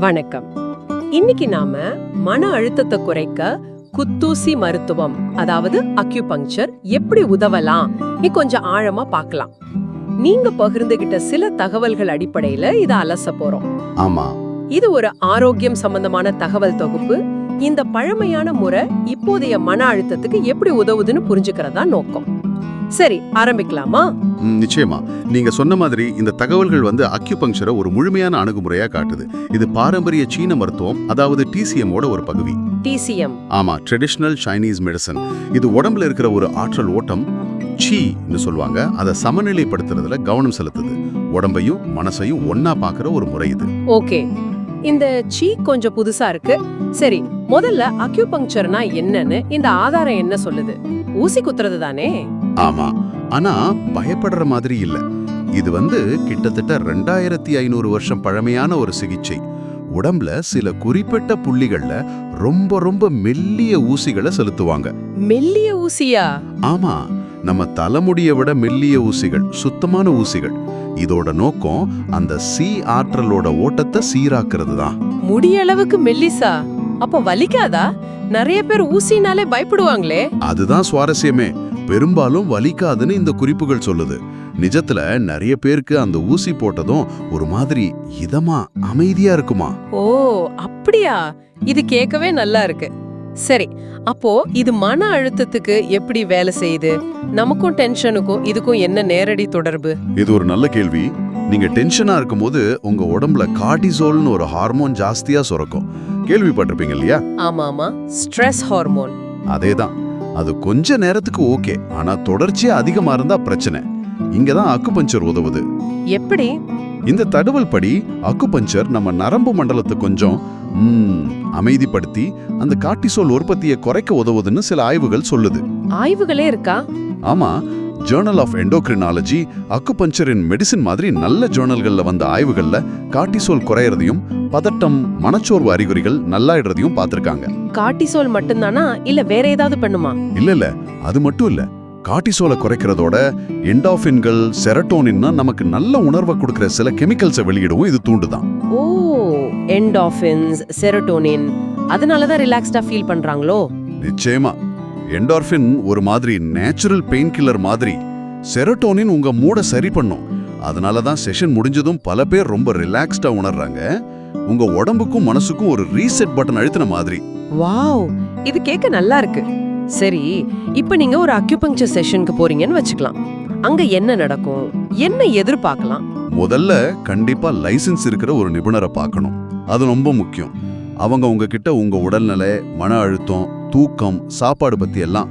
வணக்கம். இன்னைக்கு நாம மன அழுத்தத்தை குறைக்க குத்தூசி மருத்துவம் அதாவது அக்யூபங்க்சர் எப்படி உதவலாம் நீ கொஞ்சம் ஆழமா பார்க்கலாம். நீங்க பகிர்ந்துகிட்ட சில தகவல்கள் அடிப்படையில இத அலச போறோம். ஆமா. இது ஒரு ஆரோக்கியம் சம்பந்தமான தகவல் தொகுப்பு. இந்த பழமையான முறை இப்போதைய மன அழுத்தத்துக்கு எப்படி உதவுதுன்னு புரிஞ்சுக்கிறதா நோக்கம். சரி ஆரம்பிக்கலாமா? நிச்சயமா. நீங்க சொன்ன மாதிரி இந்த தகவல்கள் வந்து அக்யூபங்க்சரை ஒரு முழுமையான அணுகுமுறையா காட்டுது. இது பாரம்பரிய சீன மருத்துவம் அதாவது TCM ஓட ஒரு பகுதி. டிசிஎம் ஆமா ட்ரெடிஷ்னல் சைனீஸ் மெடிசன் இது உடம்புல இருக்கிற ஒரு ஆற்றல் ஓட்டம் ன்னு சொல்லுவாங்க. அதை சமநிலைப்படுத்துறதுல கவனம் செலுத்துது. உடம்பையும் மனசையும் ஒன்னா பார்க்குற ஒரு முறை இது. ஓகே. இந்த சீ கொஞ்சம் புதுசா இருக்கு. சரி முதல்ல அக்யூபங்க்சர்னா என்னன்னு இந்த ஆதாரம் என்ன சொல்லுது? ஊசி குத்துறது தானே ஆமா. ஆனா பயப்படுற மாதிரி இல்ல. இது வந்து கிட்டத்தட்ட ரெண்டாயிரத்தி ஐநூறு வருஷம் பழமையான ஒரு சிகிச்சை. உடம்புல சில குறிப்பிட்ட புள்ளிகள்ல ரொம்ப ரொம்ப மெல்லிய ஊசிகளை செலுத்துவாங்க. மெல்லிய ஊசியா? ஆமா. நம்ம தலைமுடியை விட மெல்லிய ஊசிகள் சுத்தமான ஊசிகள். இதோட நோக்கம் அந்த சி ஆற்றலோட ஓட்டத்தை சீராக்குறது தான். முடியளவுக்கு மெல்லிசா? அப்ப வலிக்காதா? நிறைய பேர் ஊசினாலே பயப்படுவாங்களே. அதுதான் சுவாரஸ்யமே. பெரும்பாலும் வலிக்காதுன்னு இந்த குறிப்புகள் சொல்லுது. நிஜத்துல நிறைய பேருக்கு அந்த ஊசி போட்டதும் ஒரு மாதிரி இதமா அமைதியா இருக்குமா? ஓ அப்படியா? இது கேட்கவே நல்லா இருக்கு. சரி அப்போ இது மன அழுத்தத்துக்கு எப்படி வேலை செய்யுது? நமக்கும் டென்ஷனுக்கும் இதுக்கும் என்ன நேரடி தொடர்பு? இது ஒரு நல்ல கேள்வி. நீங்க டென்ஷனா இருக்கும்போது உங்க உடம்புல கார்டிசோல்னு ஒரு ஹார்மோன் ஜாஸ்தியா சுரக்கும். கேள்விப்பட்டிருப்பீங்க இல்லையா? ஆமா ஆமா ஸ்ட்ரெஸ் ஹார்மோன். அதேதான். அது கொஞ்ச நேரத்துக்கு ஓகே ஆனா தொடர்ச்சியா அதிகமா இருந்தா பிரச்சனை. இங்க தான் அக்குபஞ்சர் உதவுது. எப்படி? இந்த தகவல் படி அக்குபஞ்சர் நம்ம நரம்பு மண்டலத்தை கொஞ்சம் அமைதிப்படுத்தி அந்த கார்டிசோல் உற்பத்தியை குறைக்க உதவுதுன்னு சில ஆய்வுகள் சொல்லுது. ஆய்வுகளே இருக்கா? ஆமா journal of endocrinology acupuncture in medicine மாதிரி நல்ல ஜேர்னல்கள்ல வந்த ஆய்வுகள்ல கார்டிசோல் குறையறதையும் பதட்டம் மனச்சோர்வு அறிகுறிகள் நல்லாயிடுறதையும் பார்த்திருக்காங்க. கார்டிசோல் மட்டும்தானா? இல்ல வேற ஏதாவது பண்ணுமா? இல்ல இல்ல. அது மட்டும் இல்ல. கார்டிசோலை குறைக்கிறதோட என்டாஃபின்கள் செரட்டோனின்னா நமக்கு நல்ல உணர்வை கொடுக்கிற சில கெமிக்கல்ஸை வெளியிடவும் இது தூண்டுதான். ஓ என்டாஃபின்ஸ் செரோட்டோனின் அதனால தான் ரிலாக்ஸ்டா ஃபீல் பண்றாங்களோ? நிச்சயமா. என்டார்ஃபின் ஒரு மாதிரி நேச்சுரல் பெயின் கில்லர் மாதிரி. செரட்டோனின் உங்க மூட சரி பண்ணும். அதனால தான் செஷன் முடிஞ்சதும் பல பேர் ரொம்ப ரிலாக்ஸ்டா உணர்றாங்க. உங்க உடம்புக்கும் மனசுக்கும் ஒரு ரீசெட் பட்டன் அழுத்தின மாதிரி. வாவ்! இது கேட்க நல்லா இருக்கு. சரி இப்போ நீங்க ஒரு அக்யூபங்க்சர் செஷனுக்கு போறீங்கன்னு வச்சுக்கலாம். அங்க என்ன நடக்கும்? என்ன எதிர்பார்க்கலாம்? முதல்ல கண்டிப்பா லைசென்ஸ் இருக்கிற ஒரு நிபுணரை பார்க்கணும். அது ரொம்ப முக்கியம். அவங்க உங்ககிட்ட உங்க உடல்நிலை மன அழுத்தம் தூக்கம் சாப்பாடு பத்தி எல்லாம்.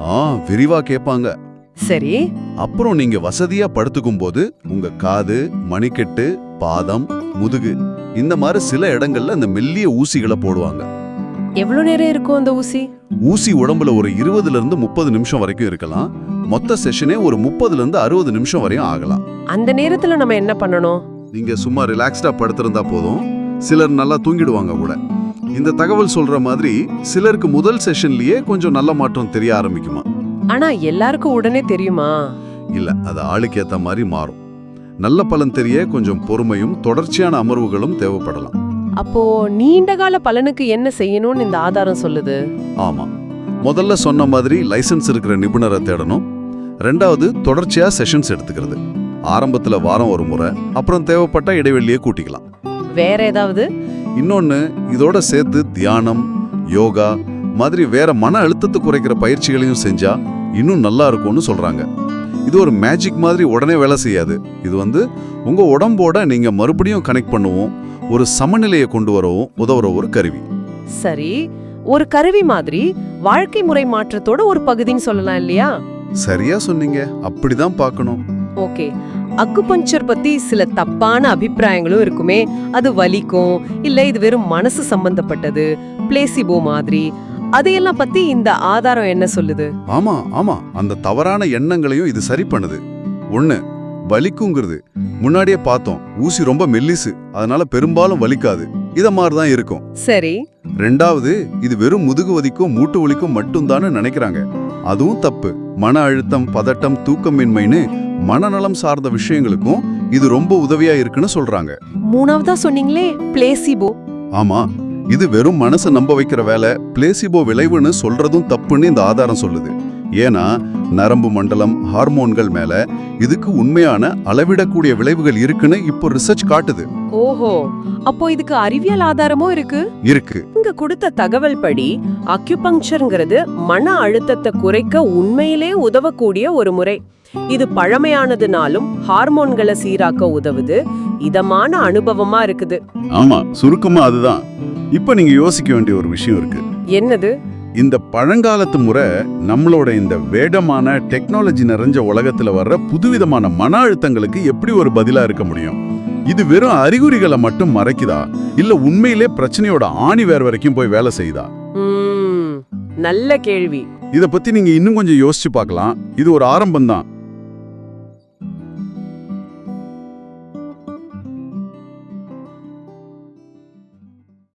ஆ விரிவா கேட்பாங்க சரி. அப்புறம் நீங்க வசதியா படுத்துக்கும் போது உங்க காது மணிக்கட்டு பாதம் முதுகு இந்த மாதிரி சில இடங்கள்ல அந்த மெல்லிய ஊசிகளை போடுவாங்க. எவ்வளவு நேரம் இருக்கும் அந்த ஊசி? ஊசி உடம்புல ஒரு இருபதுல இருந்து முப்பது நிமிஷம் வரைக்கும் இருக்கலாம். மொத்த செஷனே ஒரு முப்பதுல இருந்து அறுபது நிமிஷம் வரையும் ஆகலாம். அந்த நேரத்துல நம்ம என்ன பண்ணணும்? நீங்க சும்மா ரிலாக்ஸ்டா படுத்திருந்தா போதும். சிலர் நல்லா தூங்கிடுவாங்க கூட. இந்த தகவல் சொல்ற மாதிரி சிலருக்கு முதல் செஷன்லயே கொஞ்சம் நல்ல மாற்றம் தெரிய ஆரம்பிக்குமா? ஆனா எல்லாருக்கும் உடனே தெரியுமா? இல்ல அது ஆளுக்கு ஏத்த மாதிரி மாறும். நல்ல பலன் தெரிய கொஞ்சம் பொறுமையும் தொடர்ச்சியான அமர்வுகளும் தேவைப்படலாம். அப்போ நீண்ட கால பலனுக்கு என்ன செய்யணும்னு இந்த ஆதாரம் சொல்லுது? ஆமா. முதல்ல சொன்ன மாதிரி லைசென்ஸ் இருக்கிற நிபுணரை தேடணும். ரெண்டாவது தொடர்ச்சியா செஷன்ஸ் எடுத்துக்கிறது. ஆரம்பத்துல வாரம் ஒரு முறை அப்புறம் தேவைப்பட்ட இடைவெளியை கூட்டிக்கலாம். வேற ஏதாவது? இன்னொன்னு இதோட சேர்த்து தியானம் யோகா மாதிரி வேற மன அழுத்தத்தை குறைக்கிற பயிற்சிகளையும் செஞ்சா இன்னும் நல்லா இருக்கும்னு சொல்றாங்க. இது ஒரு மேஜிக் மாதிரி உடனே வேலை செய்யாது. இது வந்து உங்க உடம்போட நீங்க மறுபடியும் கனெக்ட் பண்ணுவோம் ஒரு சமநிலையை கொண்டு வரவும் உதவுற ஒரு கருவி. சரி ஒரு கருவி மாதிரி வாழ்க்கை முறை மாற்றத்தோட ஒரு பகுதின்னு சொல்லலாம் இல்லையா? சரியா சொன்னீங்க. அப்படிதான் பார்க்கணும். ஓகே. அக்குபஞ்சர் பத்தி சில தப்பான அபிப்பிராயங்களும் இருக்குமே. அது வலிக்கும் இல்ல இது வெறும் மனசு சம்பந்தப்பட்டது பிளேசிபோ மாதிரி. அதையெல்லாம் பத்தி இந்த ஆதாரம் என்ன சொல்லுது? ஆமா ஆமா. அந்த தவறான எண்ணங்களையும் இது சரி பண்ணுது. ஒண்ணு வலிக்குங்கிறது. முன்னாடியே பார்த்தோம் ஊசி ரொம்ப மெல்லிசு. அதனால பெரும்பாலும் வலிக்காது. இத மாதிரி தான் இருக்கும். சரி. ரெண்டாவது இது வெறும் முதுகு வலிக்கும் மூட்டு வலிக்கும் மட்டும்தான்னு நினைக்கிறாங்க. அதுவும் தப்பு. மன அழுத்தம் பதட்டம் தூக்கமின்மைன்னு மனநலம் சார்ந்த விஷயங்களுக்கும் இது ரொம்ப உதவியா இருக்குன்னு சொல்றாங்க. மூணாவதா சொன்னீங்களே பிளேசிபோ ஆமா இது வெறும் மனசை நம்ப வைக்கிற வேலை பிளேசிபோ விளைவுன்னு சொல்றதும் தப்புன்னு இந்த ஆதாரம் சொல்லுது. ஏன்னா நரம்பு மண்டலம் ஹார்மோன்கள் மேல இதுக்கு உண்மையான அளவிடக்கூடிய விளைவுகள் இருக்குன்னு இப்போ ரிசர்ச் காட்டுது. ஓஹோ அப்போ இதுக்கு அறிவியல் ஆதாரமும் இருக்கு? இருக்கு. இங்க கொடுத்த தகவல் படி அக்யூபங்க்சர்ங்கிறது மன அழுத்தத்தை குறைக்க உண்மையிலே உதவக்கூடிய ஒரு முறை. இது பழமையானதுனாலும் ஹார்மோன்களை சீராக்க உதவுது. இதமான அனுபவமா இருக்குது. ஆமா சுருக்கமா அதுதான். இப்போ நீங்க யோசிக்க வேண்டிய ஒரு விஷயம் இருக்கு. என்னது? இந்த பழங்காலத்து முறை நம்மளோட இந்த வேகமான டெக்னாலஜி நிறைஞ்ச உலகத்துல வர்ற புதுவிதமான மன அழுத்தங்களுக்கு எப்படி ஒரு பதிலா இருக்க முடியும்? இது வெறும் அறிகுறிகளை மட்டும் மறைக்குதா? இல்ல உண்மையிலே பிரச்சனையோட ஆணி வேர் வரைக்கும் போய் வேலை செய்யுதா? நல்ல கேள்வி. இத பத்தி நீங்க இன்னும் கொஞ்சம் யோசிச்சு பார்க்கலாம். இது ஒரு ஆரம்பம் தான்